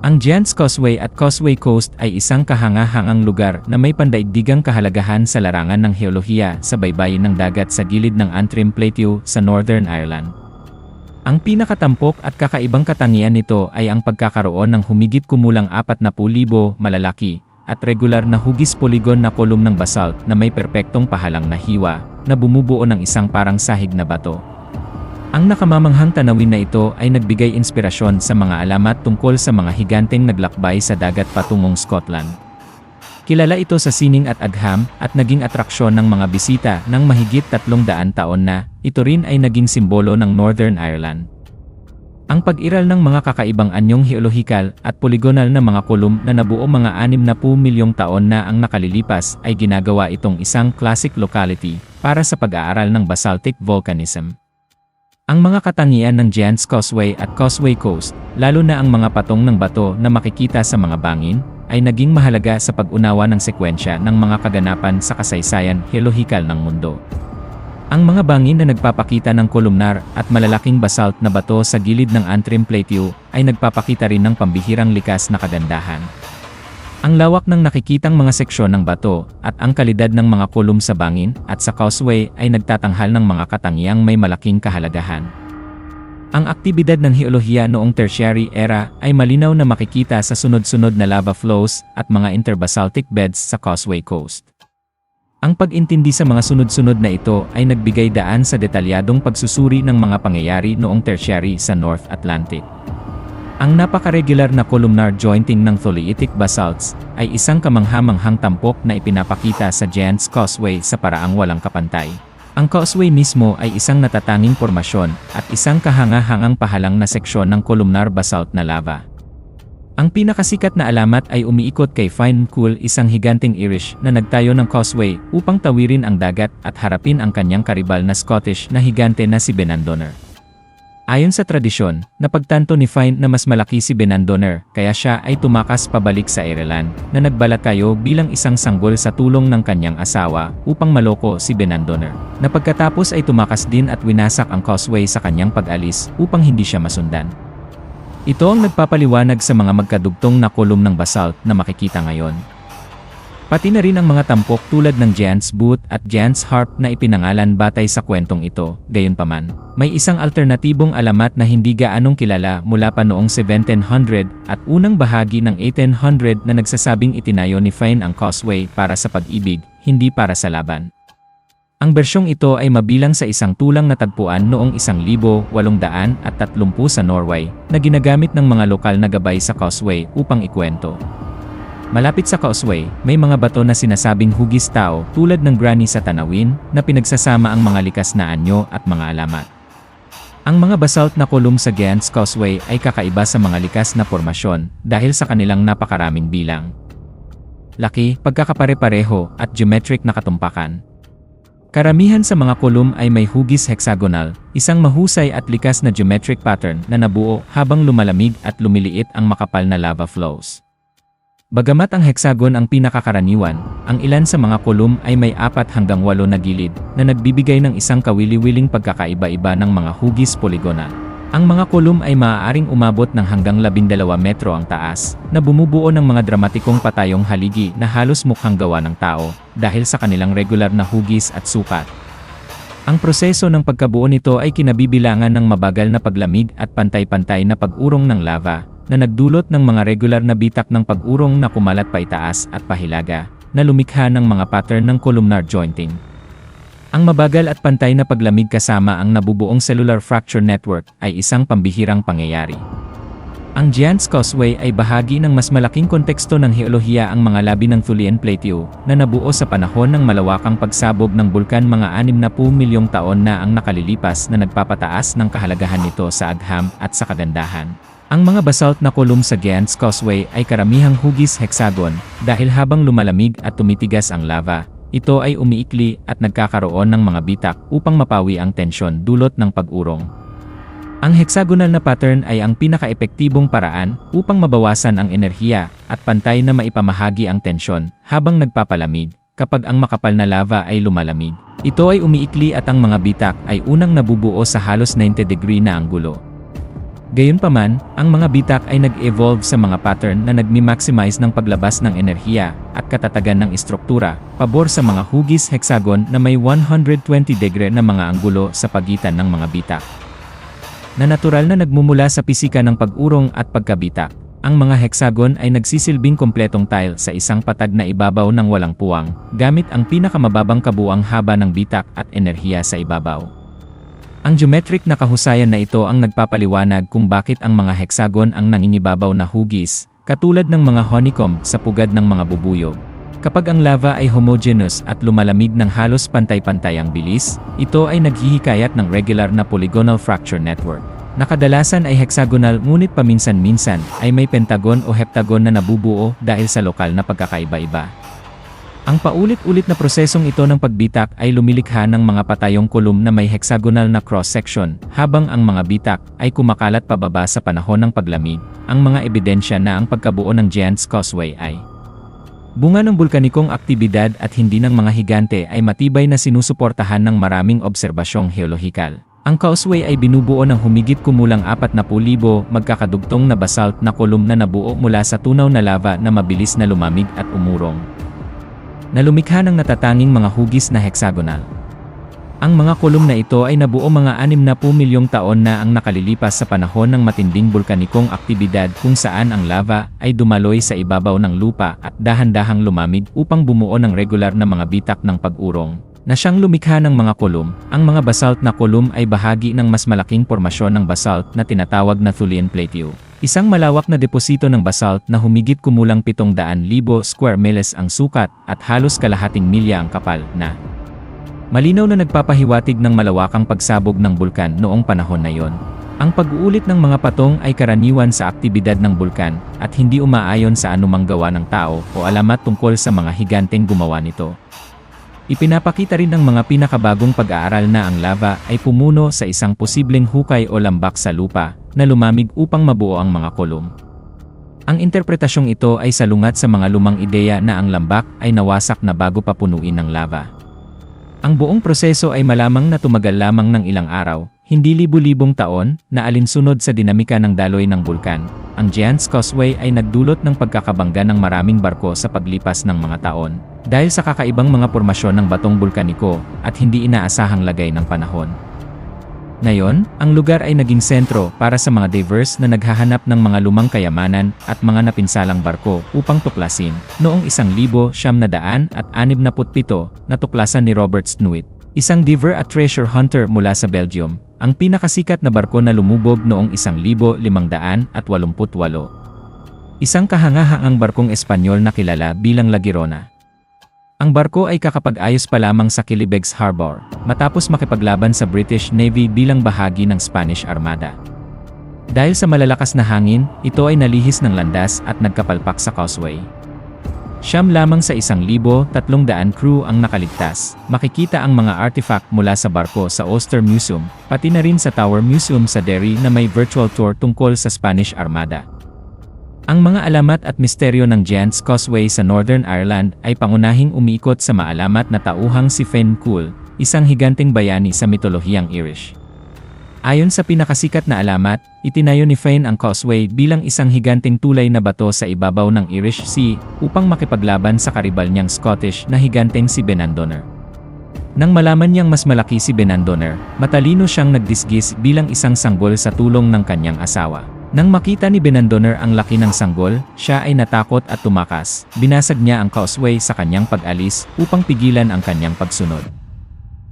Ang Giants Causeway at Causeway Coast ay isang kahanga-hangang lugar na may pandaigdigang kahalagahan sa larangan ng heolohiya sa baybayin ng dagat sa gilid ng Antrim Plateau sa Northern Ireland. Ang pinakatampok at kakaibang katangian nito ay ang pagkakaroon ng humigit kumulang 40,000 malalaki at regular na hugis polygon na kolum ng basalt na may perpektong pahalang na hiwa na bumubuo ng isang parang sahig na bato. Ang nakamamanghang tanawin na ito ay nagbigay inspirasyon sa mga alamat tungkol sa mga higanteng naglakbay sa dagat patungong Scotland. Kilala ito sa sining at agham at naging atraksyon ng mga bisita ng mahigit 300 taon na, ito rin ay naging simbolo ng Northern Ireland. Ang pag-iral ng mga kakaibang anyong heolohikal at polygonal na mga kolum na nabuo mga 60 milyong taon na ang nakalilipas ay ginagawa itong isang classic locality para sa pag-aaral ng basaltic volcanism. Ang mga katangian ng Giants Causeway at Causeway Coast, lalo na ang mga patong ng bato na makikita sa mga bangin, ay naging mahalaga sa pag-unawa ng sekwensya ng mga kaganapan sa kasaysayan heolohikal ng mundo. Ang mga bangin na nagpapakita ng kolumnar at malalaking basalt na bato sa gilid ng Antrim Plateau ay nagpapakita rin ng pambihirang likas na kagandahan. Ang lawak ng nakikitang mga seksyon ng bato at ang kalidad ng mga kolum sa bangin at sa causeway ay nagtatanghal ng mga katangiang may malaking kahalagahan. Ang aktibidad ng heolohiya noong tertiary era ay malinaw na makikita sa sunod-sunod na lava flows at mga interbasaltic beds sa Causeway Coast. Ang pag-intindi sa mga sunod-sunod na ito ay nagbigay daan sa detalyadong pagsusuri ng mga pangyayari noong tertiary sa North Atlantic. Ang napaka-regular na columnar jointing ng tholeiitic basalts ay isang kamanghamanghang tampok na ipinapakita sa Giants Causeway sa paraang walang kapantay. Ang causeway mismo ay isang natatanging formasyon at isang kahanga-hangang pahalang na seksyon ng columnar basalt na lava. Ang pinakasikat na alamat ay umiikot kay Fine Cool isang higanting Irish na nagtayo ng causeway upang tawirin ang dagat at harapin ang kanyang karibal na Scottish na higante na si Benandoner. Ayon sa tradisyon, napagtanto ni Fine na mas malaki si Benandoner, kaya siya ay tumakas pabalik sa Ireland, na nagbalakayo bilang isang sanggol sa tulong ng kanyang asawa upang maloko si Benandoner. Na pagkatapos ay tumakas din at winasak ang causeway sa kanyang pag-alis upang hindi siya masundan. Ito ang nagpapaliwanag sa mga magkadugtong na kolum ng basalt na makikita ngayon. Pati na rin ang mga tampok tulad ng Giant's Boot at Giant's Harp na ipinangalan batay sa kwentong ito, gayunpaman. May isang alternatibong alamat na hindi gaanong kilala mula pa noong 1700 at unang bahagi ng 1800 na nagsasabing itinayo ni Fine ang causeway para sa pag-ibig, hindi para sa laban. Ang bersyong ito ay mabilang sa isang tulang na tagpuan noong 1830 sa Norway na ginagamit ng mga lokal na gabay sa causeway upang ikwento. Malapit sa causeway, may mga bato na sinasabing hugis tao tulad ng granny sa tanawin na pinagsasama ang mga likas na anyo at mga alamat. Ang mga basalt na kolum sa Giants Causeway ay kakaiba sa mga likas na formasyon dahil sa kanilang napakaraming bilang. Laki, pagkakapare-pareho, at geometric na katumpakan. Karamihan sa mga kolum ay may hugis hexagonal, isang mahusay at likas na geometric pattern na nabuo habang lumalamig at lumiliit ang makapal na lava flows. Bagamat ang hexagon ang pinakakaraniwan, ang ilan sa mga kolum ay may apat hanggang walo na gilid na nagbibigay ng isang kawili-wiling pagkakaiba-iba ng mga hugis poligonal. Ang mga kolum ay maaaring umabot ng hanggang 12 metro ang taas, na bumubuo ng mga dramatikong patayong haligi na halos mukhang gawa ng tao, dahil sa kanilang regular na hugis at sukat. Ang proseso ng pagkabuo nito ay kinabibilangan ng mabagal na paglamig at pantay-pantay na pag-urong ng lava, na nagdulot ng mga regular na bitak ng pag-urong na kumalat paitaas at pahilaga, na lumikha ng mga pattern ng columnar jointing. Ang mabagal at pantay na paglamig kasama ang nabubuong cellular fracture network ay isang pambihirang pangyayari. Ang Giants Causeway ay bahagi ng mas malaking konteksto ng heolohiya ang mga labi ng Thulian Plateau na nabuo sa panahon ng malawakang pagsabog ng bulkan mga 60 milyong taon na ang nakalilipas na nagpapataas ng kahalagahan nito sa agham at sa kagandahan. Ang mga basalt na kolum sa Giants Causeway ay karamihang hugis hexagon dahil habang lumalamig at tumitigas ang lava, ito ay umiikli at nagkakaroon ng mga bitak upang mapawi ang tensyon dulot ng pag-urong. Ang hexagonal na pattern ay ang pinaka-epektibong paraan upang mabawasan ang enerhiya at pantay na maipamahagi ang tensyon habang nagpapalamig kapag ang makapal na lava ay lumalamig. Ito ay umiikli at ang mga bitak ay unang nabubuo sa halos 90 degree na anggulo. Gayunpaman, ang mga bitak ay nag-evolve sa mga pattern na nagmi-maximize ng paglabas ng enerhiya at katatagan ng istruktura, pabor sa mga hugis hexagon na may 120 degree na mga anggulo sa pagitan ng mga bitak. Na natural na nagmumula sa pisika ng pag-urong at pagkabitak. Ang mga hexagon ay nagsisilbing kompletong tile sa isang patag na ibabaw ng walang puwang, gamit ang pinakamababang kabuang haba ng bitak at enerhiya sa ibabaw. Ang geometric na kahusayan na ito ang nagpapaliwanag kung bakit ang mga hexagon ang nangingibabaw na hugis, katulad ng mga honeycomb sa pugad ng mga bubuyog. Kapag ang lava ay homogeneous at lumalamig ng halos pantay-pantay ang bilis, ito ay naghihikayat ng regular na polygonal fracture network. Nakadalasan ay hexagonal ngunit paminsan-minsan ay may pentagon o heptagon na nabubuo dahil sa lokal na pagkakaiba-iba. Ang paulit-ulit na prosesong ito ng pagbitak ay lumilikha ng mga patayong kolum na may hexagonal na cross-section, habang ang mga bitak ay kumakalat pababa sa panahon ng paglamig, ang mga ebidensya na ang pagkabuo ng Giant's Causeway ay bunga ng bulkanikong aktibidad at hindi ng mga higante ay matibay na sinusuportahan ng maraming obserbasyong geolohikal. Ang causeway ay binubuo ng humigit kumulang 40,000 magkakadugtong na basalt na kolum na nabuo mula sa tunaw na lava na mabilis na lumamig at umurong na lumikha ng natatanging mga hugis na hexagonal. Ang mga kolum na ito ay nabuo mga 60 milyong taon na ang nakalilipas sa panahon ng matinding bulkanikong aktibidad kung saan ang lava ay dumaloy sa ibabaw ng lupa at dahan-dahang lumamig upang bumuo ng regular na mga bitak ng pag-urong. Na siyang lumikha ng mga kolum, ang mga basalt na kolum ay bahagi ng mas malaking pormasyon ng basalt na tinatawag na Thulian Plateau. Isang malawak na deposito ng basalt na humigit kumulang 700,000 square miles ang sukat at halos kalahating milya ang kapal na malinaw na nagpapahiwatig ng malawakang pagsabog ng bulkan noong panahon na yon. Ang pag-uulit ng mga patong ay karaniwan sa aktibidad ng bulkan at hindi umaayon sa anumang gawa ng tao o alamat tungkol sa mga higanteng gumawa nito. Ipinapakita rin ng mga pinakabagong pag-aaral na ang lava ay pumuno sa isang posibleng hukay o lambak sa lupa na lumamig upang mabuo ang mga kolum. Ang interpretasyong ito ay salungat sa mga lumang ideya na ang lambak ay nawasak na bago pa punuin ng lava. Ang buong proseso ay malamang na tumagal lamang ng ilang araw, hindi libu-libong taon, na alinsunod sa dinamika ng daloy ng bulkan. Ang Giant's Causeway ay nagdulot ng pagkakabangga ng maraming barko sa paglipas ng mga taon, dahil sa kakaibang mga pormasyon ng batong bulkaniko at hindi inaasahang lagay ng panahon. Ngayon, ang lugar ay naging sentro para sa mga diverse na naghahanap ng mga lumang kayamanan at mga napinsalang barko upang tuklasin. Noong 1967, natuklasan ni Robert Snuit, isang diver at treasure hunter mula sa Belgium, ang pinakasikat na barko na lumubog noong 1588. Isang kahangahangang barkong Espanyol na kilala bilang La Girona. Ang barko ay kakapag-ayos pa lamang sa Kilibegs Harbor, matapos makipaglaban sa British Navy bilang bahagi ng Spanish Armada. Dahil sa malalakas na hangin, ito ay nalihis ng landas at nagkapalpak sa causeway. Siyam lamang sa isang libo, tatlong daan crew ang nakaligtas. Makikita ang mga artifact mula sa barko sa Ulster Museum, pati na rin sa Tower Museum sa Derry na may virtual tour tungkol sa Spanish Armada. Ang mga alamat at misteryo ng Giant's Causeway sa Northern Ireland ay pangunahing umiikot sa maalamat na tauhang si Fenn Cool, isang higanteng bayani sa mitolohiyang Irish. Ayon sa pinakasikat na alamat, itinayo ni Fane ang causeway bilang isang higanteng tulay na bato sa ibabaw ng Irish Sea upang makipaglaban sa karibal niyang Scottish na higanteng si Benandonner. Nang malaman niyang mas malaki si Benandonner, matalino siyang nagdisgis bilang isang sanggol sa tulong ng kanyang asawa. Nang makita ni Benandonner ang laki ng sanggol, siya ay natakot at tumakas. Binasag niya ang causeway sa kanyang pag-alis upang pigilan ang kanyang pagsunod.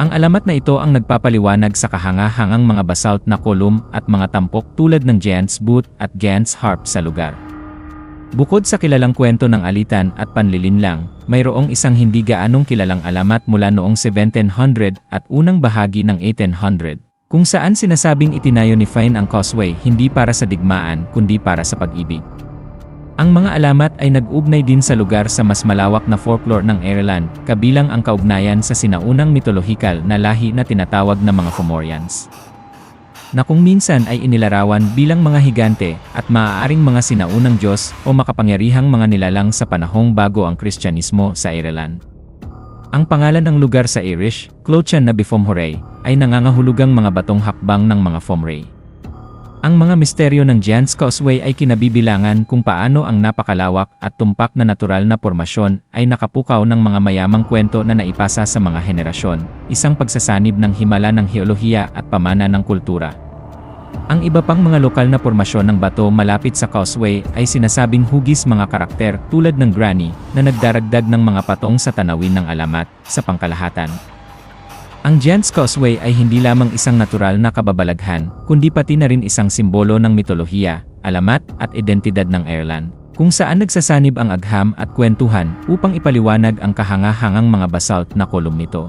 Ang alamat na ito ang nagpapaliwanag sa kahangahangang mga basalt na kolum at mga tampok tulad ng Giant's Boot at Giant's Harp sa lugar. Bukod sa kilalang kwento ng alitan at panlilinlang, mayroong isang hindi gaanong kilalang alamat mula noong 1700 at unang bahagi ng 1800 kung saan sinasabing itinayo ni Fine ang causeway hindi para sa digmaan kundi para sa pag-ibig. Ang mga alamat ay nag-ugnay din sa lugar sa mas malawak na folklore ng Ireland, kabilang ang kaugnayan sa sinaunang mitolohikal na lahi na tinatawag na mga Fomorians. Na kung minsan ay inilarawan bilang mga higante at maaaring mga sinaunang Diyos o makapangyarihang mga nilalang sa panahong bago ang Kristyanismo sa Ireland. Ang pangalan ng lugar sa Irish, Clochan na Bifomhorey, ay nangangahulugang mga batong hakbang ng mga Fomray. Ang mga misteryo ng Giant's Causeway ay kinabibilangan kung paano ang napakalawak at tumpak na natural na formasyon ay nakapukaw ng mga mayamang kwento na naipasa sa mga henerasyon, isang pagsasanib ng himala ng heolohiya at pamana ng kultura. Ang iba pang mga lokal na formasyon ng bato malapit sa causeway ay sinasabing hugis mga karakter tulad ng granny na nagdaragdag ng mga patong sa tanawin ng alamat sa pangkalahatan. Ang Giant's Causeway ay hindi lamang isang natural na kababalaghan, kundi pati na rin isang simbolo ng mitolohiya, alamat at identidad ng Ireland, kung saan nagsasanib ang agham at kwentuhan upang ipaliwanag ang kahangahangang mga basalt na kolum nito.